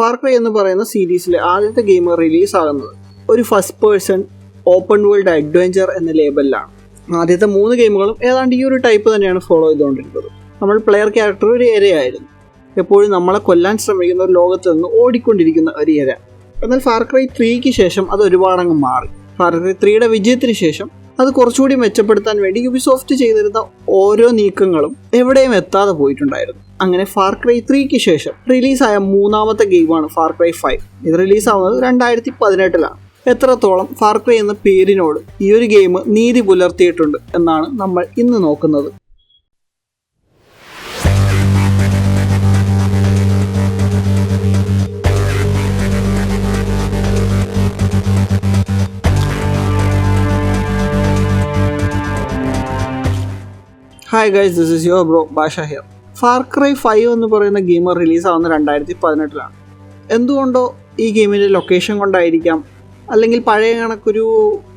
Far cry എന്ന് പറയുന്ന സീരീസിലെ ആദ്യത്തെ ഗെയിം റിലീസ് ആകുന്നത് ഒരു first person open world adventure എന്ന ലേബലിലാണ് ആദ്യത്തെ മൂന്ന് ഗെയിമുകളും ഏതാണ്ട് ഈ ഒരു ടൈപ്പ് തന്നെയാണ് ഫോളോ ചെയ്തുകൊണ്ടിരുന്നത്. നമ്മൾ പ്ലെയർ ക്യാരക്ടർ ഒരു ഇരയായിരുന്നു. എപ്പോഴും നമ്മളെ കൊല്ലാൻ ശ്രമിക്കുന്ന ഒരു ലോകത്ത് നിന്ന് ഓടിക്കൊണ്ടിരിക്കുന്ന ഒരു ഇര. എന്നാൽ ഫാർ ക്രൈ ത്രീക്ക് ശേഷം അത് ഒരുപാടങ്ങ് മാറി. ഫാർ ക്രൈ ത്രീയുടെ വിജയത്തിന് ശേഷം അത് കുറച്ചുകൂടി മെച്ചപ്പെടുത്താൻ വേണ്ടി യുബിസോഫ്റ്റ് ചെയ്തിരുന്ന ഓരോ നീക്കങ്ങളും എവിടെയും എത്താതെ പോയിട്ടുണ്ടായിരുന്നു. അങ്ങനെ ഫാർ ക്രൈ ത്രീക്ക് ശേഷം റിലീസായ മൂന്നാമത്തെ ഗെയിമാണ് ഫാർ ക്രൈ ഫൈവ് ഇത് റിലീസാവുന്നത് രണ്ടായിരത്തി പതിനെട്ടിലാണ് എത്രത്തോളം ഫാർ ക്രൈ എന്ന പേരിനോട് ഈ ഒരു ഗെയിം നീതി പുലർത്തിയിട്ടുണ്ട് എന്നാണ് നമ്മൾ ഇന്ന് നോക്കുന്നത്. Hi guys this is your bro Basha here far cry five എന്ന് പറയുന്ന ഗെയിം റിലീസാവുന്ന രണ്ടായിരത്തി പതിനെട്ടിലാണ് എന്തുകൊണ്ടോ ഈ ഗെയിമിന്റെ ലൊക്കേഷൻ കൊണ്ടായിരിക്കാം അല്ലെങ്കിൽ പഴയ കണക്കൊരു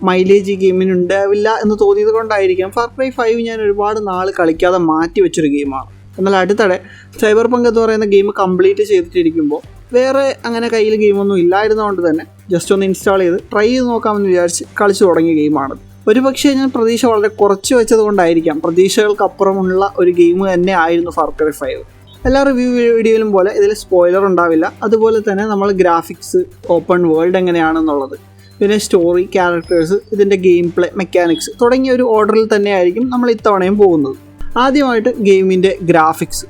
മൈലേജ് ഈ ഗെയിമിന് ഉണ്ടാവില്ല എന്ന് തോന്നിയത് കൊണ്ടായിരിക്കാം ഫാർ ക്രൈ ഫൈവ് ഞാൻ ഒരുപാട് നാൾ കളിക്കാതെ മാറ്റി വെച്ചൊരു ഗെയിമാണ് എന്നാൽ അടുത്തിടെ സൈബർ പങ്ക് എന്ന് പറയുന്ന ഗെയിം കംപ്ലീറ്റ് ചെയ്തിട്ടിരിക്കുമ്പോൾ വേറെ അങ്ങനെ കയ്യിൽ ഗെയിമൊന്നും ഇല്ലായിരുന്നതുകൊണ്ട് തന്നെ ജസ്റ്റ് ഒന്ന് ഇൻസ്റ്റാൾ ചെയ്ത് ട്രൈ ചെയ്ത് നോക്കാമെന്ന് വിചാരിച്ച് കളിച്ചു തുടങ്ങിയ ഗെയിമാണ് ഒരു പക്ഷേ ഞാൻ പ്രതീക്ഷ വളരെ കുറച്ച് വെച്ചത് കൊണ്ടായിരിക്കാം പ്രതീക്ഷകൾക്കപ്പുറമുള്ള ഒരു ഗെയിം തന്നെ ആയിരുന്നു ഫർക്കറി ഫൈവ് എല്ലാ റിവ്യൂ വീഡിയോയിലും പോലെ ഇതിൽ സ്പോയിലർ ഉണ്ടാവില്ല. അതുപോലെ തന്നെ നമ്മൾ ഗ്രാഫിക്സ് ഓപ്പൺ വേൾഡ് എങ്ങനെയാണെന്നുള്ളത്. പിന്നെ സ്റ്റോറി ക്യാരക്ടേഴ്സ് ഇതിന്റെ ഗെയിം പ്ലേ മെക്കാനിക്സ് തുടങ്ങിയ ഒരു ഓർഡറിൽ തന്നെയായിരിക്കും നമ്മൾ ഇത്തവണയും പോകുന്നത്. ആദ്യമായിട്ട് ഗെയിമിന്റെ ഗ്രാഫിക്സ്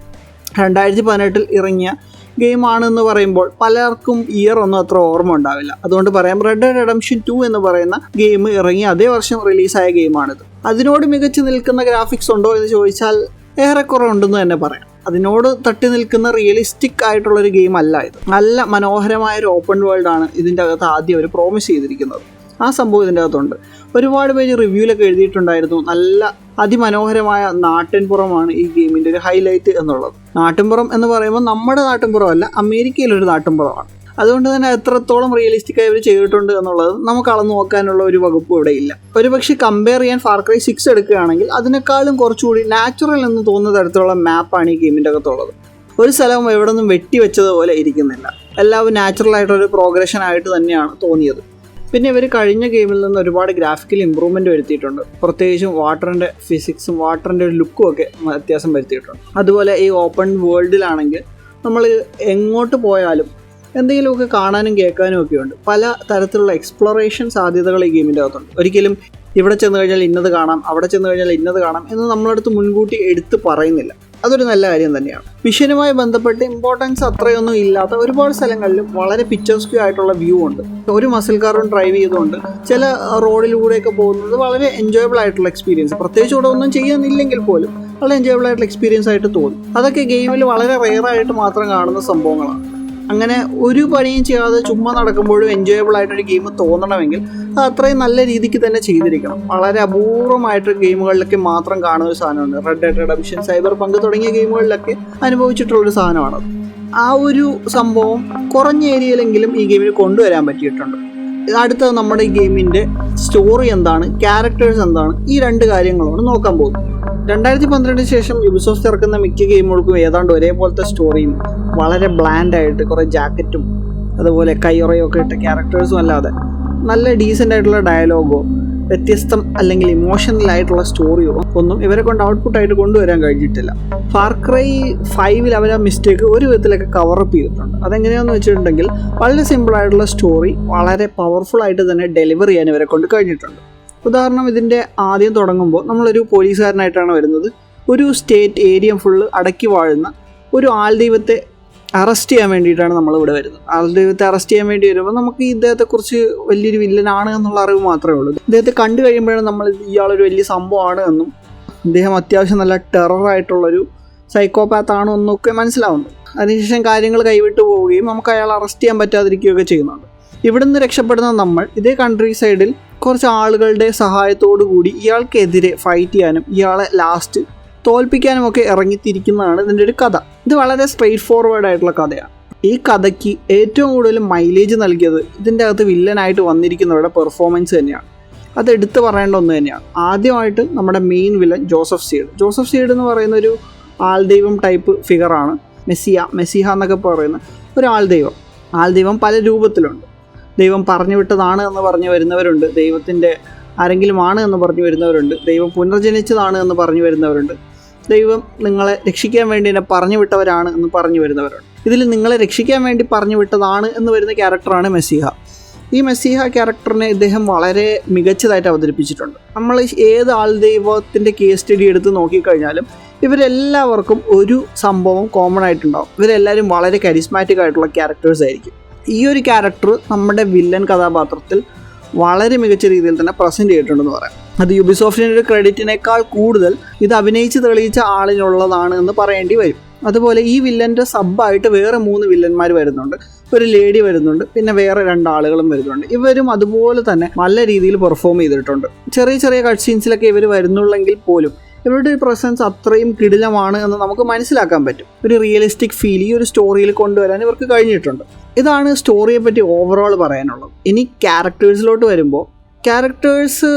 രണ്ടായിരത്തി പതിനെട്ടിൽ ഇറങ്ങിയ ഗെയിമാണെന്ന് പറയുമ്പോൾ പലർക്കും ഇയർ ഒന്നും അത്ര ഓർമ്മ ഉണ്ടാവില്ല. അതുകൊണ്ട് പറയാം റെഡ് റെഡംഷൻ ടു എന്ന് പറയുന്ന ഗെയിം ഇറങ്ങി അതേ വർഷം റിലീസായ ഗെയിമാണിത്. അതിനോട് മികച്ചു നിൽക്കുന്ന ഗ്രാഫിക്സ് ഉണ്ടോ എന്ന് ചോദിച്ചാൽ ഏറെക്കുറെ ഉണ്ടെന്ന് തന്നെ പറയാം. അതിനോട് തട്ടി നിൽക്കുന്ന റിയലിസ്റ്റിക് ആയിട്ടുള്ള ഒരു ഗെയിം അല്ല ഇത്. നല്ല മനോഹരമായ ഒരു ഓപ്പൺ വേൾഡ് ആണ് ഇതിന്റെ അകത്ത് ആദ്യം അവർ പ്രോമിസ് ചെയ്തിരിക്കുന്നത്. ആ സംഭവം ഇതിന്റെ അകത്തുണ്ട്. ഒരുപാട് പേര് റിവ്യൂലൊക്കെ എഴുതിയിട്ടുണ്ടായിരുന്നു. നല്ല അതിമനോഹരമായ നാട്ടിൻപുറമാണ് ഈ ഗെയിമിന്റെ ഒരു ഹൈലൈറ്റ് എന്നുള്ളത്. നാട്ടിൻപുറം എന്ന് പറയുമ്പോൾ നമ്മുടെ നാട്ടിൻപുറമല്ല അമേരിക്കയിലൊരു നാട്ടിൻപുറമാണ്. അതുകൊണ്ട് തന്നെ എത്രത്തോളം റിയലിസ്റ്റിക് ആയി ഇവർ ചെയ്തിട്ടുണ്ട് എന്നുള്ളത് നമുക്ക് അളന്നു നോക്കാനുള്ള ഒരു വകുപ്പ് ഇവിടെ ഇല്ല. ഒരു പക്ഷേ കമ്പയർ ചെയ്യാൻ ഫാർക്രൈ സിക്സ് എടുക്കുകയാണെങ്കിൽ അതിനേക്കാളും കുറച്ചുകൂടി നാച്ചുറൽ എന്ന് തോന്നുന്ന തരത്തിലുള്ള മാപ്പാണ് ഈ ഗെയിമിന്റെ അകത്തുള്ളത്. ഒരു സ്ഥലവും എവിടെ നിന്നും വെട്ടി വെച്ചതുപോലെ ഇരിക്കുന്നില്ല. എല്ലാവരും നാച്ചുറൽ ആയിട്ടൊരു പ്രോഗ്രഷൻ ആയിട്ട് തന്നെയാണ് തോന്നിയത്. പിന്നെ ഇവർ കഴിഞ്ഞ ഗെയിമിൽ നിന്ന് ഒരുപാട് ഗ്രാഫിക്കൽ ഇമ്പ്രൂവ്മെന്റ് വരുത്തിയിട്ടുണ്ട്. പ്രത്യേകിച്ചും വാട്ടറിന്റെ ഫിസിക്സും വാട്ടറിന്റെ ഒരു ലുക്കും ഒക്കെ വ്യത്യാസം വരുത്തിയിട്ടുണ്ട്. അതുപോലെ ഈ ഓപ്പൺ വേൾഡിലാണെങ്കിൽ നമ്മൾ എങ്ങോട്ട് പോയാലും എന്തെങ്കിലുമൊക്കെ കാണാനും കേൾക്കാനും ഒക്കെ ഉണ്ട്. പല തരത്തിലുള്ള എക്സ്പ്ലോറേഷൻ സാധ്യതകൾ ഈ ഗെയിമിന്റെ അകത്തുണ്ട്. ഒരിക്കലും ഇവിടെ ചെന്ന് കഴിഞ്ഞാൽ ഇന്നത് കാണാം അവിടെ ചെന്ന് കഴിഞ്ഞാൽ ഇന്നത് കാണാം എന്ന് നമ്മളടുത്ത് മുൻകൂട്ടി എടുത്ത് പറയുന്നില്ല. അതൊരു നല്ല കാര്യം തന്നെയാണ്. മിഷനുമായി ബന്ധപ്പെട്ട് ഇമ്പോർട്ടൻസ് അത്രയൊന്നും ഇല്ലാത്ത ഒരുപാട് സ്ഥലങ്ങളിലും വളരെ പിക്ചർസ്ക്യൂ ആയിട്ടുള്ള വ്യൂ ഉണ്ട്. ഒരു മസിൽ കാറും ഡ്രൈവ് ചെയ്തുകൊണ്ട് ചില റോഡിലൂടെയൊക്കെ പോകുന്നത് വളരെ എൻജോയബിൾ ആയിട്ടുള്ള എക്സ്പീരിയൻസ് പ്രത്യേകിച്ച് ഇവിടെ ഒന്നും ചെയ്യുന്നില്ലെങ്കിൽ പോലും വളരെ എൻജോയബിൾ ആയിട്ടുള്ള എക്സ്പീരിയൻസ് ആയിട്ട് തോന്നും. അതൊക്കെ ഗെയിമിൽ വളരെ റെയർ ആയിട്ട് മാത്രം കാണുന്ന സംഭവങ്ങളാണ്. അങ്ങനെ ഒരു പണിയും ചെയ്യാതെ ചുമ്മാ നടക്കുമ്പോഴും എൻജോയബിൾ ആയിട്ടൊരു ഗെയിം തോന്നണമെങ്കിൽ അത് അത്രയും നല്ല രീതിക്ക് തന്നെ ചെയ്തിരിക്കണം. വളരെ അപൂർവമായിട്ട് ഗെയിമുകളിലൊക്കെ മാത്രം കാണുന്ന ഒരു സാധനമാണ്. റെഡ് ഡെഡ് റെഡംഷൻ സൈബർ പങ്ക് തുടങ്ങിയ ഗെയിമുകളിലൊക്കെ അനുഭവിച്ചിട്ടുള്ളൊരു സാധനമാണ്. ആ ഒരു സംഭവം കുറഞ്ഞ ഏരിയയിലെങ്കിലും ഈ ഗെയിമിൽ കൊണ്ടുവരാൻ പറ്റിയിട്ടുണ്ട്. അടുത്തത് നമ്മുടെ ഈ ഗെയിമിന്റെ സ്റ്റോറി എന്താണ് ക്യാരക്ടേഴ്സ് എന്താണ് ഈ രണ്ട് കാര്യങ്ങളാണ് നോക്കാൻ പോകുന്നത്. രണ്ടായിരത്തി പന്ത്രണ്ടിന് ശേഷം യുബിസോഫ്റ്റ് ഇറക്കുന്ന മിക്ക ഗെയിമുകൾക്കും ഏതാണ്ട് ഒരേപോലത്തെ സ്റ്റോറിയും വളരെ ബ്ലാൻഡ് ആയിട്ട് കുറേ ജാക്കറ്റും അതുപോലെ കയ്യുറയും ഒക്കെ ഇട്ട ക്യാരക്ടേഴ്സും അല്ലാതെ നല്ല ഡീസന്റ് ആയിട്ടുള്ള ഡയലോഗോ വ്യത്യസ്തം അല്ലെങ്കിൽ ഇമോഷണൽ ആയിട്ടുള്ള സ്റ്റോറിയോ ഒന്നും ഇവരെ കൊണ്ട് ഔട്ട്പുട്ട് ആയിട്ട് കൊണ്ടുവരാൻ കഴിഞ്ഞിട്ടില്ല. ഫാർക്രൈ ഫൈവിൽ അവർ ആ മിസ്റ്റേക്ക് ഒരു വിധത്തിലൊക്കെ കവറപ്പ് ചെയ്തിട്ടുണ്ട്. അതെങ്ങനെയാണെന്ന് വെച്ചിട്ടുണ്ടെങ്കിൽ വളരെ സിമ്പിൾ ആയിട്ടുള്ള സ്റ്റോറി വളരെ പവർഫുൾ ആയിട്ട് തന്നെ ഡെലിവർ ചെയ്യാൻ ഇവരെ കൊണ്ട് കഴിഞ്ഞിട്ടുണ്ട്. ഉദാഹരണം ഇതിന്റെ ആദ്യം തുടങ്ങുമ്പോൾ നമ്മളൊരു പോലീസുകാരനായിട്ടാണ് വരുന്നത്. ഒരു സ്റ്റേറ്റ് ഏരിയ ഫുള്ള് അടക്കി വാഴുന്ന ഒരു ആൾദൈവത്തെ അറസ്റ്റ് ചെയ്യാൻ വേണ്ടിയിട്ടാണ് നമ്മൾ ഇവിടെ വരുന്നത് ആൾദൈവത്തെ അറസ്റ്റ് ചെയ്യാൻ വേണ്ടി വരുമ്പോൾ നമുക്ക് ഇദ്ദേഹത്തെക്കുറിച്ച് വലിയൊരു വില്ലനാണ് എന്നുള്ള അറിവ് മാത്രമേ ഉള്ളൂ. ഇദ്ദേഹത്തെ കണ്ടു കഴിയുമ്പോഴാണ് നമ്മൾ ഇയാളൊരു വലിയ സംഭവമാണ് എന്നും അദ്ദേഹം അത്യാവശ്യം നല്ല ടെററായിട്ടുള്ളൊരു സൈക്കോപാത്ത് ആണോ എന്നൊക്കെ മനസ്സിലാവുന്നു. അതിനുശേഷം കാര്യങ്ങൾ കൈവിട്ടു പോവുകയും നമുക്ക് അയാൾ അറസ്റ്റ് ചെയ്യാൻ പറ്റാതിരിക്കുകയൊക്കെ ചെയ്യുന്നുണ്ട്. ഇവിടുന്ന് രക്ഷപ്പെടുന്ന നമ്മൾ ഇതേ കൺട്രി സൈഡിൽ കുറച്ച് ആളുകളുടെ സഹായത്തോടു കൂടി ഇയാൾക്കെതിരെ ഫൈറ്റ് ചെയ്യാനും ഇയാളെ ലാസ്റ്റ് തോൽപ്പിക്കാനും ഒക്കെ ഇറങ്ങിത്തിരിക്കുന്നതാണ് ഇതിന്റെ ഒരു കഥ. ഇത് വളരെ സ്ട്രെയിറ്റ് ഫോർവേഡ് ആയിട്ടുള്ള കഥയാണ്. ഈ കഥയ്ക്ക് ഏറ്റവും കൂടുതൽ മൈലേജ് നൽകിയത് ഇതിന്റെ അകത്ത് വില്ലനായിട്ട് വന്നിരിക്കുന്നവരുടെ പെർഫോമൻസ് തന്നെയാണ്. അത് എടുത്തു പറയേണ്ട ഒന്ന് തന്നെയാണ്. ആദ്യമായിട്ട് നമ്മുടെ main villain Joseph Seed. Joseph Seed എന്ന് പറയുന്ന ഒരു ആൾദൈവം ടൈപ്പ് ഫിഗറാണ് മെസ്സിയ മെസ്സിഹ എന്നൊക്കെ പറയുന്ന ഒരു ആൾദൈവം. ആൾദൈവം പല രൂപത്തിലുണ്ട്. ദൈവം പറഞ്ഞു വിട്ടതാണ് എന്ന് പറഞ്ഞു വരുന്നവരുണ്ട്. ദൈവത്തിന്റെ ആരെങ്കിലും ആണ് എന്ന് പറഞ്ഞു വരുന്നവരുണ്ട്. ദൈവം പുനർജനിച്ചതാണ് എന്ന് പറഞ്ഞു വരുന്നവരുണ്ട്. ദൈവം നിങ്ങളെ രക്ഷിക്കാൻ വേണ്ടി എന്നെ പറഞ്ഞു വിട്ടവരാണ് എന്ന് പറഞ്ഞു വരുന്നവരാണ്. ഇതിൽ നിങ്ങളെ രക്ഷിക്കാൻ വേണ്ടി പറഞ്ഞു വിട്ടതാണ് എന്ന് വരുന്ന ക്യാരക്ടറാണ് മെസ്സിഹ. ഈ മെസ്സിഹ ക്യാരക്ടറിനെ ഇദ്ദേഹം വളരെ മികച്ചതായിട്ട് അവതരിപ്പിച്ചിട്ടുണ്ട്. നമ്മൾ ഏത് ആൾ ദൈവത്തിന്റെ കേസ് സ്റ്റഡി എടുത്ത് നോക്കിക്കഴിഞ്ഞാലും ഇവരെല്ലാവർക്കും ഒരു സംഭവം കോമൺ ആയിട്ടുണ്ടാവും. ഇവരെല്ലാവരും വളരെ കരിസ്മാറ്റിക് ആയിട്ടുള്ള ക്യാരക്ടേഴ്സ് ആയിരിക്കും. ഈ ഒരു ക്യാരക്ടർ നമ്മുടെ വില്ലൻ കഥാപാത്രത്തിൽ വളരെ മികച്ച രീതിയിൽ തന്നെ പ്രസന്റ് ചെയ്തിട്ടുണ്ടെന്ന് പറയാം. അത് യുബിസോഫ്റ്റിന്റെ ഒരു ക്രെഡിറ്റിനേക്കാൾ കൂടുതൽ ഇത് അഭിനയിച്ച് തെളിയിച്ച ആളിനുള്ളതാണ് എന്ന് പറയേണ്ടി വരും. അതുപോലെ ഈ വില്ലന്റെ സബ്ബായിട്ട് വേറെ മൂന്ന് വില്ലന്മാർ വരുന്നുണ്ട്. ഒരു ലേഡി വരുന്നുണ്ട് പിന്നെ വേറെ രണ്ടാളുകളും വരുന്നുണ്ട്. ഇവരും അതുപോലെ തന്നെ നല്ല രീതിയിൽ പെർഫോം ചെയ്തിട്ടുണ്ട്. ചെറിയ ചെറിയ കട്ട് സീൻസിലൊക്കെ ഇവർ വരുന്നുള്ളെങ്കിൽ പോലും ഇവരുടെ പ്രസൻസ് അത്രയും കിടിലമാണ് എന്ന് നമുക്ക് മനസ്സിലാക്കാൻ പറ്റും. ഒരു റിയലിസ്റ്റിക് ഫീൽ ഈ ഒരു സ്റ്റോറിയിൽ കൊണ്ടുവരാൻ ഇവർക്ക് കഴിഞ്ഞിട്ടുണ്ട്. ഇതാണ് സ്റ്റോറിയെ പറ്റി ഓവറോൾ പറയാനുള്ളത്. ഇനി ക്യാരക്ടേഴ്സിലോട്ട് വരുമ്പോൾ ക്യാരക്ടേഴ്സ്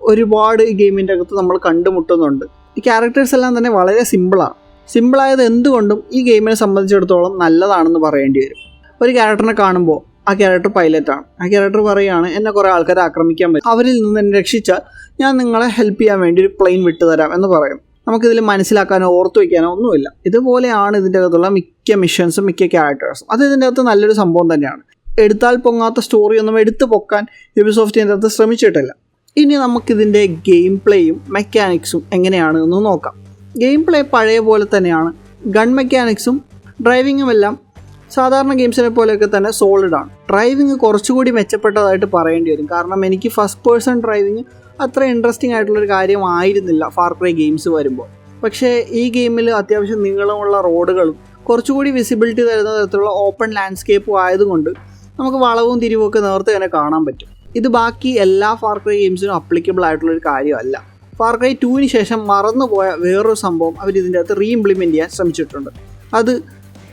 ഒരുപാട് ഈ ഗെയിമിന്റെ അകത്ത് നമ്മൾ കണ്ടുമുട്ടുന്നുണ്ട്. ഈ ക്യാരക്ടേഴ്സ് എല്ലാം തന്നെ വളരെ സിമ്പിളാണ് സിമ്പിളായത് എന്തുകൊണ്ടും ഈ ഗെയിമിനെ സംബന്ധിച്ചിടത്തോളം നല്ലതാണെന്ന് പറയേണ്ടി വരും. ഒരു ക്യാരക്ടറിനെ കാണുമ്പോൾ ആ ക്യാരക്ടർ പൈലറ്റാണ് ആ ക്യാരക്ടർ പറയുകയാണ് എന്നെ കുറേ ആൾക്കാരെ ആക്രമിക്കാൻ പറ്റും. അവരിൽ നിന്ന് എന്നെ രക്ഷിച്ചാൽ ഞാൻ നിങ്ങളെ ഹെൽപ്പ് ചെയ്യാൻ വേണ്ടി ഒരു പ്ലെയിൻ വിട്ടുതരാം എന്ന് പറയും. നമുക്കിതിൽ മനസ്സിലാക്കാനോ ഓർത്തു വയ്ക്കാനോ ഒന്നുമില്ല. ഇതുപോലെയാണ് ഇതിന്റെ അകത്തുള്ള മിക്ക മിഷൻസും മിക്ക ക്യാരക്ടേഴ്സും അത് ഇതിന്റെ അകത്ത് നല്ലൊരു സംഭവം തന്നെയാണ്. എടുത്താൽ പൊങ്ങാത്ത സ്റ്റോറി ഒന്നും എടുത്തു പൊക്കാൻ യുബിസോഫ്റ്റ് ഇതിനകത്ത് ശ്രമിച്ചിട്ടില്ല. ഇനി നമുക്കിതിന്റെ ഗെയിം പ്ലേയും മെക്കാനിക്സും എങ്ങനെയാണ് എന്ന് നോക്കാം. ഗെയിം പ്ലേ പഴയ പോലെ തന്നെയാണ്. ഗൺ മെക്കാനിക്സും ഡ്രൈവിങ്ങും എല്ലാം സാധാരണ ഗെയിംസിനെ പോലെയൊക്കെ തന്നെ സോളിഡ് ആണ്. ഡ്രൈവിംഗ് കുറച്ചുകൂടി മെച്ചപ്പെട്ടതായിട്ട് പറയേണ്ടി വരും. കാരണം എനിക്ക് ഫസ്റ്റ് പേഴ്സൺ ഡ്രൈവിങ് അത്ര ഇൻട്രസ്റ്റിംഗ് ആയിട്ടുള്ളൊരു കാര്യമായിരുന്നില്ല ഫാർ ക്രൈ ഗെയിംസ് വരുമ്പോൾ. പക്ഷേ ഈ ഗെയിമിൽ അത്യാവശ്യം നീളമുള്ള റോഡുകളും കുറച്ചുകൂടി വിസിബിലിറ്റി തരുന്ന തരത്തിലുള്ള ഓപ്പൺ ലാൻഡ്സ്കേപ്പും ആയതുകൊണ്ട് നമുക്ക് വളവും തിരിവും ഒക്കെ നേർത്ത് തന്നെ കാണാൻ പറ്റും. ഇത് ബാക്കി എല്ലാ ഫാർ ക്രൈ ഗെയിംസിനും അപ്ലിക്കബിൾ ആയിട്ടുള്ള ഒരു കാര്യമല്ല. ഫാർ ക്രൈ ടുവിന് ശേഷം മറന്നുപോയ വേറൊരു സംഭവം അവർ ഇതിന്റെ അകത്ത് റീ ഇംപ്ലിമെന്റ് ചെയ്യാൻ ശ്രമിച്ചിട്ടുണ്ട്. അത്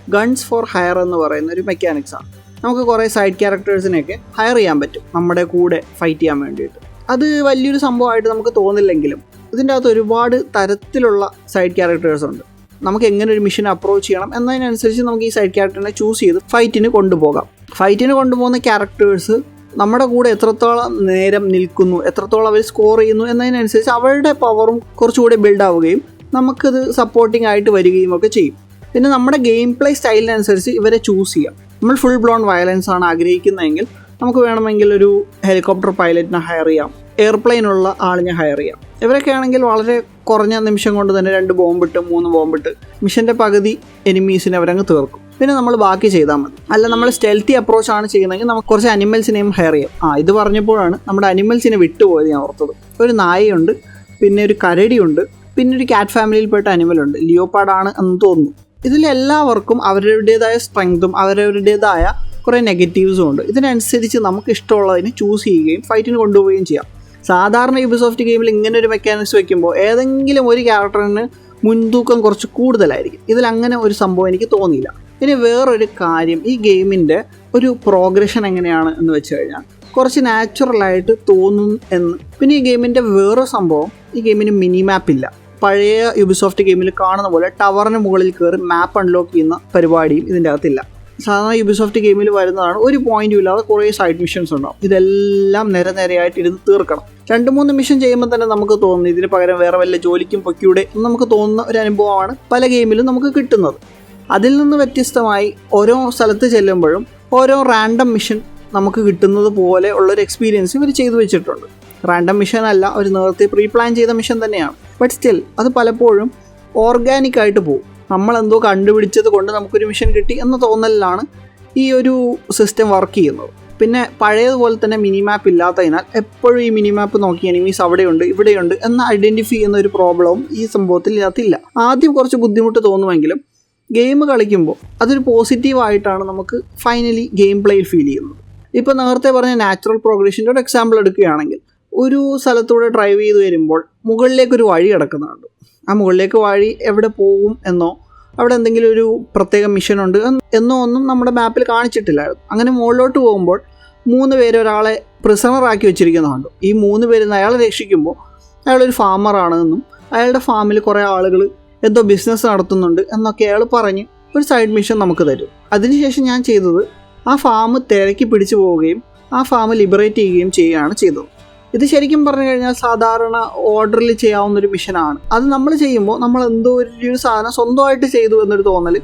ഗൺസ് ഫോർ ഹയർ എന്ന് പറയുന്ന ഒരു മെക്കാനിക്സാണ് നമുക്ക് കുറേ സൈഡ് ക്യാരക്ടേഴ്സിനെയൊക്കെ ഹയർ ചെയ്യാൻ പറ്റും നമ്മുടെ കൂടെ ഫൈറ്റ് ചെയ്യാൻ വേണ്ടിയിട്ട്. അത് വലിയൊരു സംഭവമായിട്ട് നമുക്ക് തോന്നില്ലെങ്കിലും ഇതിന്റെ അകത്ത് ഒരുപാട് തരത്തിലുള്ള സൈഡ് ക്യാരക്ടേഴ്സ് ഉണ്ട്. നമുക്ക് എങ്ങനെ ഒരു മിഷൻ അപ്രോച്ച് ചെയ്യണം എന്നതിനനുസരിച്ച് നമുക്ക് ഈ സൈഡ് ക്യാരക്ടറിനെ ചൂസ് ചെയ്ത് ഫൈറ്റിന് കൊണ്ടുപോകാം. ഫൈറ്റിന് കൊണ്ടുപോകുന്ന ക്യാരക്ടേഴ്സ് നമ്മുടെ കൂടെ എത്രത്തോളം നേരം നിൽക്കുന്നു എത്രത്തോളം അവർ സ്കോർ ചെയ്യുന്നു എന്നതിനനുസരിച്ച് അവരുടെ പവറും കുറച്ചുകൂടി ബിൽഡ് ആവുകയും നമുക്കത് സപ്പോർട്ടിംഗ് ആയിട്ട് വരികയും ഒക്കെ ചെയ്യും. പിന്നെ നമ്മുടെ ഗെയിം പ്ലേ സ്റ്റൈലിനനുസരിച്ച് ഇവരെ ചൂസ് ചെയ്യാം. നമ്മൾ ഫുൾ ബ്ലോൺ വയലൻസ് ആണ് ആഗ്രഹിക്കുന്നതെങ്കിൽ നമുക്ക് വേണമെങ്കിൽ ഒരു ഹെലികോപ്റ്റർ പൈലറ്റിനെ ഹയർ ചെയ്യാം എയർപ്ലെയിനുള്ള ആളിനെ ഹയർ ചെയ്യാം. ഇവരൊക്കെ ആണെങ്കിൽ വളരെ കുറഞ്ഞ നിമിഷം കൊണ്ട് തന്നെ രണ്ട് ബോംബിട്ട് മൂന്ന് ബോംബിട്ട് മിഷന്റെ പകുതി എനിമീസിനെ അവരങ്ങ് തീർക്കും. പിന്നെ നമ്മൾ ബാക്കി ചെയ്താൽ മതി. അല്ല നമ്മൾ സ്റ്റെൽത്തി അപ്രോച്ച് ആണ് ചെയ്യുന്നതെങ്കിൽ നമുക്ക് കുറച്ച് അനിമൽസിനെയും ഹെയർ ചെയ്യാം. ആ ഇത് പറഞ്ഞപ്പോഴാണ് നമ്മുടെ അനിമൽസിനെ വിട്ടുപോയത് ഞാൻ ഓർത്തത്. ഒരു നായയുണ്ട് പിന്നെ ഒരു കരടിയുണ്ട് പിന്നെ ഒരു കാറ്റ് ഫാമിലിയിൽപ്പെട്ട അനിമലുണ്ട് ലിയോപാഡാണ് എന്ന് തോന്നുന്നു. ഇതിലെല്ലാവർക്കും അവരുടേതായ സ്ട്രെങ്തും അവരവരുടേതായ കുറേ നെഗറ്റീവ്സും ഉണ്ട്. ഇതിനനുസരിച്ച് നമുക്ക് ഇഷ്ടമുള്ളതിനെ ചൂസ് ചെയ്യുകയും ഫൈറ്റിന് കൊണ്ടുപോവുകയും ചെയ്യാം. സാധാരണ യൂബിസോഫ്റ്റ് ഗെയിമിൽ ഇങ്ങനെ ഒരു മെക്കാനിക്സ് വെക്കുമ്പോൾ ഏതെങ്കിലും ഒരു ക്യാരക്ടറിന് മുൻതൂക്കം കുറച്ച് കൂടുതലായിരിക്കും. ഇതിൽ അങ്ങനെ ഒരു സംഭവം എനിക്ക് തോന്നിയില്ല. ഇനി വേറൊരു കാര്യം ഈ ഗെയിമിന്റെ ഒരു പ്രോഗ്രഷൻ എങ്ങനെയാണ് എന്ന് വെച്ച് കഴിഞ്ഞാൽ കുറച്ച് നാച്ചുറലായിട്ട് തോന്നും എന്ന്. പിന്നെ ഈ ഗെയിമിന്റെ വേറെ സംഭവം ഈ ഗെയിമിന് മിനി മാപ്പ് ഇല്ല. പഴയ യുബിസോഫ്റ്റ് ഗെയിമിൽ കാണുന്ന പോലെ ടവറിന് മുകളിൽ കയറി മാപ്പ് അൺലോക്ക് ചെയ്യുന്ന പരിപാടിയും ഇതിന്റെ അകത്തില്ല. സാധാരണ യുബിസോഫ്റ്റ് ഗെയിമിൽ വരുന്നതാണ് ഒരു പോയിന്റും ഇല്ലാതെ കുറേ സൈഡ് മിഷൻസ് ഉണ്ടാവും. ഇതെല്ലാം നിര നിരയായിട്ട് ഇരുന്ന് തീർക്കണം. രണ്ട് മൂന്ന് മിഷൻ ചെയ്യുമ്പോൾ തന്നെ നമുക്ക് തോന്നുന്നു ഇതിന് പകരം വേറെ വല്ല ജോലിക്കും പൊക്കിയുടെ നമുക്ക് തോന്നുന്ന ഒരു അനുഭവമാണ് പല ഗെയിമിലും നമുക്ക് കിട്ടുന്നത്. അതിൽ നിന്ന് വ്യത്യസ്തമായി ഓരോ സ്ഥലത്ത് ചെല്ലുമ്പോഴും ഓരോ റാൻഡം മിഷൻ നമുക്ക് കിട്ടുന്നത് പോലെ ഉള്ളൊരു എക്സ്പീരിയൻസ് ഇവർ ചെയ്തു വെച്ചിട്ടുണ്ട്. റാൻഡം മിഷൻ അല്ല ഒരു നേരത്തെ പ്രീ പ്ലാൻ ചെയ്ത മിഷൻ തന്നെയാണ്. ബട്ട് സ്റ്റിൽ അത് പലപ്പോഴും ഓർഗാനിക് ആയിട്ട് പോകും. നമ്മളെന്തോ കണ്ടുപിടിച്ചത് കൊണ്ട് നമുക്കൊരു മിഷൻ കിട്ടി എന്ന തോന്നലിലാണ് ഈ ഒരു സിസ്റ്റം വർക്ക് ചെയ്യുന്നത്. പിന്നെ പഴയതുപോലെ തന്നെ മിനി മാപ്പ് ഇല്ലാത്തതിനാൽ എപ്പോഴും ഈ മിനി മാപ്പ് നോക്കി എനിമീസ് അവിടെയുണ്ട് ഇവിടെയുണ്ട് എന്ന് ഐഡന്റിഫൈ ചെയ്യുന്ന ഒരു പ്രോബ്ലവും ഈ സംഭവത്തിൽ ഇതിനകത്തില്ല. ആദ്യം കുറച്ച് ബുദ്ധിമുട്ട് തോന്നുമെങ്കിലും ഗെയിം കളിക്കുമ്പോൾ അതൊരു പോസിറ്റീവായിട്ടാണ് നമുക്ക് ഫൈനലി ഗെയിം പ്ലേയിൽ ഫീൽ ചെയ്യുന്നത്. ഇപ്പോൾ നേരത്തെ പറഞ്ഞ നാച്ചുറൽ പ്രോഗ്രഷന്റെ ഒരു എക്സാമ്പിൾ എടുക്കുകയാണെങ്കിൽ ഒരു സ്ഥലത്തൂടെ ഡ്രൈവ് ചെയ്ത് വരുമ്പോൾ മുകളിലേക്കൊരു വഴി കിടക്കുന്നുണ്ട്. ആ മുകളിലേക്ക് വഴി എവിടെ പോകും എന്നോ അവിടെ എന്തെങ്കിലും ഒരു പ്രത്യേക മിഷൻ ഉണ്ട് എന്നോ ഒന്നും നമ്മുടെ മാപ്പിൽ കാണിച്ചിട്ടില്ലായിരുന്നു. അങ്ങനെ മുകളിലോട്ട് പോകുമ്പോൾ മൂന്ന് പേര് ഒരാളെ പ്രിസണറാക്കി വെച്ചിരിക്കുന്നുണ്ട് ഈ മൂന്ന് പേരിൽ നിന്ന് അയാളെ രക്ഷിക്കുമ്പോൾ അയാളൊരു ഫാമറാണ് എന്നും അയാളുടെ ഫാമിൽ കുറേ ആളുകൾ എന്തോ ബിസിനസ് നടത്തുന്നുണ്ട് എന്നൊക്കെ അയാൾ പറഞ്ഞ് ഒരു സൈഡ് മിഷൻ നമുക്ക് തരും. അതിനുശേഷം ഞാൻ ചെയ്തത് ആ ഫാം തിരക്കി പിടിച്ചു പോവുകയും ആ ഫാം ലിബറേറ്റ് ചെയ്യുകയും ചെയ്യുകയാണ് ചെയ്തത്. ഇത് ശരിക്കും പറഞ്ഞു കഴിഞ്ഞാൽ സാധാരണ ഓർഡറിൽ ചെയ്യാവുന്ന ഒരു മിഷനാണ് അത് നമ്മൾ ചെയ്യുമ്പോൾ നമ്മൾ എന്തോ ഒരു സാധനം സ്വന്തമായിട്ട് ചെയ്തു എന്നൊരു തോന്നൽ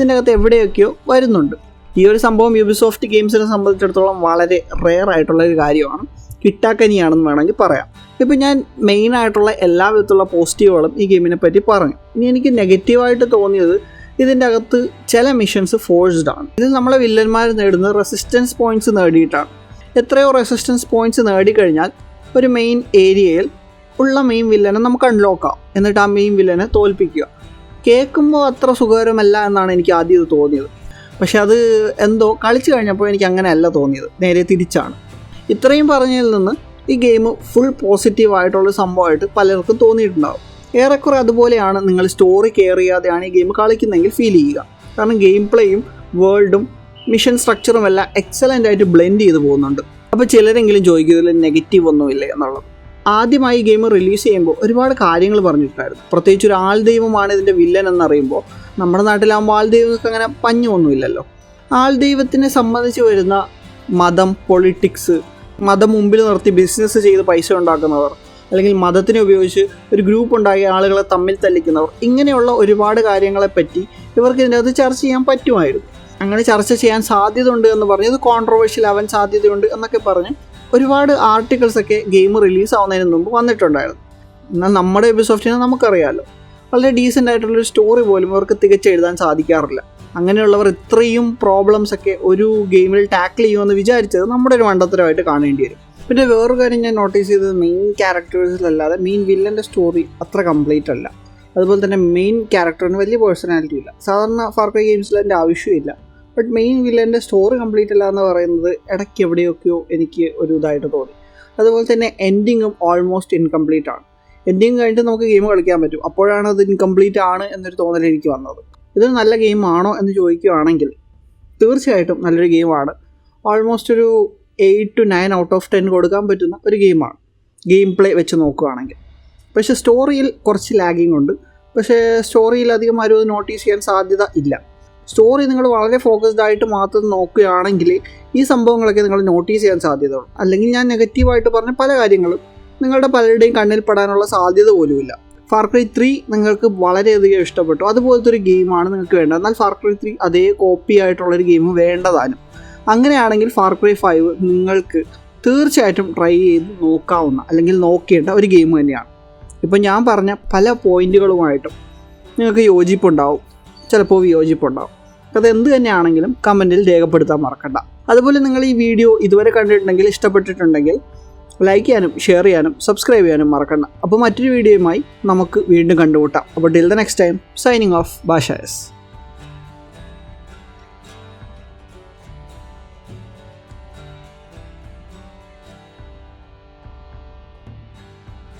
അകത്ത് എവിടെയൊക്കെയോ വരുന്നുണ്ട്. ഈ ഒരു സംഭവം യൂബിസോഫ്റ്റ് ഗെയിംസിനെ സംബന്ധിച്ചിടത്തോളം വളരെ റെയർ ആയിട്ടുള്ള ഒരു കാര്യമാണ്. കിട്ടാക്കനിയാണെന്ന് വേണമെങ്കിൽ പറയാം. ഇപ്പം ഞാൻ മെയിൻ ആയിട്ടുള്ള എല്ലാ വിധത്തിലുള്ള പോസിറ്റീവുകളും ഈ ഗെയിമിനെ പറ്റി പറഞ്ഞു. ഇനി എനിക്ക് നെഗറ്റീവായിട്ട് തോന്നിയത് ഇതിന്റെ അകത്ത് ചില മിഷൻസ് ഫോഴ്സ്ഡ് ആണ്. ഇതിൽ നമ്മളെ വില്ലന്മാർ നേടുന്ന റെസിസ്റ്റൻസ് പോയിന്റ്സ് നേടിയിട്ടാണ്. എത്രയോ റെസിസ്റ്റൻസ് പോയിന്റ്സ് നേടിക്കഴിഞ്ഞാൽ ഒരു മെയിൻ ഏരിയയിൽ ഉള്ള മെയിൻ വില്ലനെ നമുക്ക് അൺലോക്കാം എന്നിട്ട് ആ മെയിൻ വില്ലനെ തോൽപ്പിക്കുക. കേൾക്കുമ്പോൾ അത്ര സുഖകരമല്ല എന്നാണ് എനിക്ക് ആദ്യം ഇത് തോന്നിയത്. പക്ഷെ അത് എന്തോ കളിച്ചു കഴിഞ്ഞപ്പോൾ എനിക്ക് അങ്ങനെയല്ല തോന്നിയത്. നേരെ തിരിച്ചാണ്. ഇത്രയും പറഞ്ഞതിൽ നിന്ന് ഈ ഗെയിം ഫുൾ പോസിറ്റീവ് ആയിട്ടുള്ള സംഭവമായിട്ട് പലർക്കും തോന്നിയിട്ടുണ്ടാകും ഏറെക്കുറെ അതുപോലെയാണ് നിങ്ങൾ സ്റ്റോറി കെയർ ചെയ്യാതെയാണ് ഈ ഗെയിം കളിക്കുന്നതെങ്കിൽ ഫീൽ ചെയ്യുക. കാരണം ഗെയിം പ്ലേയും വേൾഡും മിഷൻ സ്ട്രക്ചറും എല്ലാം എക്സലന്റ് ആയിട്ട് ബ്ലെൻഡ് ചെയ്ത് പോകുന്നുണ്ട്. അപ്പോൾ ചിലരെങ്കിലും ചോദിക്കും ഇതിൽ നെഗറ്റീവ് ഒന്നുമില്ല എന്നുള്ളത്. ആദ്യമായി ഗെയിം റിലീസ് ചെയ്യുമ്പോൾ ഒരുപാട് കാര്യങ്ങൾ പറഞ്ഞിട്ടുണ്ടായിരുന്നു. പ്രത്യേകിച്ച് ഒരു ആൾ ദൈവമാണ് ഇതിന്റെ വില്ലൻ എന്നറിയുമ്പോൾ നമ്മുടെ നാട്ടിലാകുമ്പോൾ ആൾ ദൈവങ്ങൾക്ക് അങ്ങനെ പഞ്ഞൊന്നുമില്ലല്ലോ. ആൾ ദൈവത്തിനെ സംബന്ധിച്ച് വരുന്ന മതം പൊളിറ്റിക്സ് മതം മുമ്പിൽ നിർത്തി ബിസിനസ് ചെയ്ത് പൈസ ഉണ്ടാക്കുന്നവർ അല്ലെങ്കിൽ മതത്തിനെ ഉപയോഗിച്ച് ഒരു ഗ്രൂപ്പ് ഉണ്ടാക്കി ആളുകളെ തമ്മിൽ തല്ലിക്കുന്നവർ ഇങ്ങനെയുള്ള ഒരുപാട് കാര്യങ്ങളെപ്പറ്റി ഇവർക്ക് ഇതിന്റെ അത് ചർച്ച ചെയ്യാൻ പറ്റുമായിരുന്നു. അങ്ങനെ ചർച്ച ചെയ്യാൻ സാധ്യതയുണ്ട് എന്ന് പറഞ്ഞ് ഇത് കോൺട്രവേഴ്ഷ്യൽ ആവാൻ സാധ്യതയുണ്ട് എന്നൊക്കെ പറഞ്ഞ് ഒരുപാട് ആർട്ടിക്കിൾസ് ഒക്കെ ഗെയിം റിലീസ് ആവുന്നതിന് മുമ്പ് വന്നിട്ടുണ്ടായിരുന്നു. എന്നാൽ നമ്മുടെ എബിസോഫ്റ്റിനെ നമുക്കറിയാമല്ലോ വളരെ ഡീസന്റ് ആയിട്ടുള്ളൊരു സ്റ്റോറി പോലും അവർക്ക് തികച്ചെഴുതാൻ സാധിക്കാറില്ല. അങ്ങനെയുള്ളവർ ഇത്രയും പ്രോബ്ലംസ് ഒക്കെ ഒരു ഗെയിമിൽ ടാക്കിൾ ചെയ്യുമെന്ന് വിചാരിച്ചത് നമ്മുടെ ഒരു മണ്ടത്തരമായിട്ട് കാണേണ്ടി വരും. പിന്നെ വേറൊരു കാര്യം ഞാൻ നോട്ടീസ് ചെയ്തത് മെയിൻ ക്യാരക്ടേഴ്സിലല്ലാതെ മെയിൻ വില്ലന്റെ സ്റ്റോറി അത്ര കംപ്ലീറ്റ് അല്ല. അതുപോലെ തന്നെ മെയിൻ ക്യാരക്ടറിന് വലിയ പേഴ്സണാലിറ്റി ഇല്ല. സാധാരണ ഫാർക്കർ ഗെയിംസിൽ അതിന്റെ ആവശ്യമില്ല ബട്ട് മെയിൻ വില്ലന്റെ സ്റ്റോറി കംപ്ലീറ്റ് അല്ല എന്ന് പറയുന്നത് ഇടയ്ക്ക് എവിടെയൊക്കെയോ എനിക്ക് ഒരു ഇതായിട്ട് തോന്നി. അതുപോലെ തന്നെ എൻഡിങ്ങും ഓൾമോസ്റ്റ് ഇൻകംപ്ലീറ്റ് ആണ്. എൻഡിങ് കഴിഞ്ഞിട്ട് നമുക്ക് ഗെയിം കളിക്കാൻ പറ്റും. അപ്പോഴാണ് അത് ഇൻകംപ്ലീറ്റ് ആണ് എന്നൊരു തോന്നൽ എനിക്ക് വന്നത്. ഇത് നല്ല ഗെയിമാണോ എന്ന് ചോദിക്കുകയാണെങ്കിൽ തീർച്ചയായിട്ടും നല്ലൊരു ഗെയിമാണ് ഓൾമോസ്റ്റ് ഒരു eight to nine out of ten കൊടുക്കാൻ പറ്റുന്ന ഒരു ഗെയിമാണ് ഗെയിം പ്ലേ വെച്ച് നോക്കുകയാണെങ്കിൽ. പക്ഷേ സ്റ്റോറിയിൽ കുറച്ച് ലാഗിങ് ഉണ്ട്. പക്ഷേ സ്റ്റോറിയിൽ അധികം ആരും അത് നോട്ടീസ് ചെയ്യാൻ സാധ്യത ഇല്ല. സ്റ്റോറി നിങ്ങൾ വളരെ ഫോക്കസ്ഡ് ആയിട്ട് മാത്രം നോക്കുകയാണെങ്കിൽ ഈ സംഭവങ്ങളൊക്കെ നിങ്ങൾ നോട്ടീസ് ചെയ്യാൻ സാധ്യതയുള്ളൂ. അല്ലെങ്കിൽ ഞാൻ നെഗറ്റീവായിട്ട് പറഞ്ഞ പല കാര്യങ്ങളും നിങ്ങളുടെ പലരുടെയും കണ്ണിൽ പെടാനുള്ള സാധ്യത പോലുമില്ല. ഫാർക്രൈ ത്രീ നിങ്ങൾക്ക് വളരെയധികം ഇഷ്ടപ്പെട്ടു. അതുപോലത്തെ ഒരു ഗെയിമാണ് നിങ്ങൾക്ക് വേണ്ടത്. എന്നാൽ ഫാർക്രൈ ത്രീ അതേ കോപ്പി ആയിട്ടുള്ളൊരു ഗെയിം വേണ്ടതാനും. അങ്ങനെയാണെങ്കിൽ ഫാർക്രൈ ഫൈവ് നിങ്ങൾക്ക് തീർച്ചയായിട്ടും ട്രൈ ചെയ്ത് നോക്കാവുന്ന അല്ലെങ്കിൽ നോക്കേണ്ട ഒരു ഗെയിം തന്നെയാണ്. ഇപ്പോൾ ഞാൻ പറഞ്ഞ പല പോയിന്റുകളുമായിട്ടും നിങ്ങൾക്ക് യോജിപ്പുണ്ടാവും. ചിലപ്പോൾ വിയോജിപ്പുണ്ടാവും. അത് എന്ത് തന്നെയാണെങ്കിലും കമന്റിൽ രേഖപ്പെടുത്താൻ മറക്കണ്ട. അതുപോലെ നിങ്ങൾ ഈ വീഡിയോ ഇതുവരെ കണ്ടിട്ടുണ്ടെങ്കിൽ ഇഷ്ടപ്പെട്ടിട്ടുണ്ടെങ്കിൽ ലൈക്ക് ചെയ്യാനും ഷെയർ ചെയ്യാനും സബ്സ്ക്രൈബ് ചെയ്യാനും മറക്കണ്ട. അപ്പോൾ മറ്റൊരു വീഡിയോയുമായി നമുക്ക് വീണ്ടും കണ്ടുമുട്ടാം. അപ്പോൾ till the next time signing off ബാഷായസ്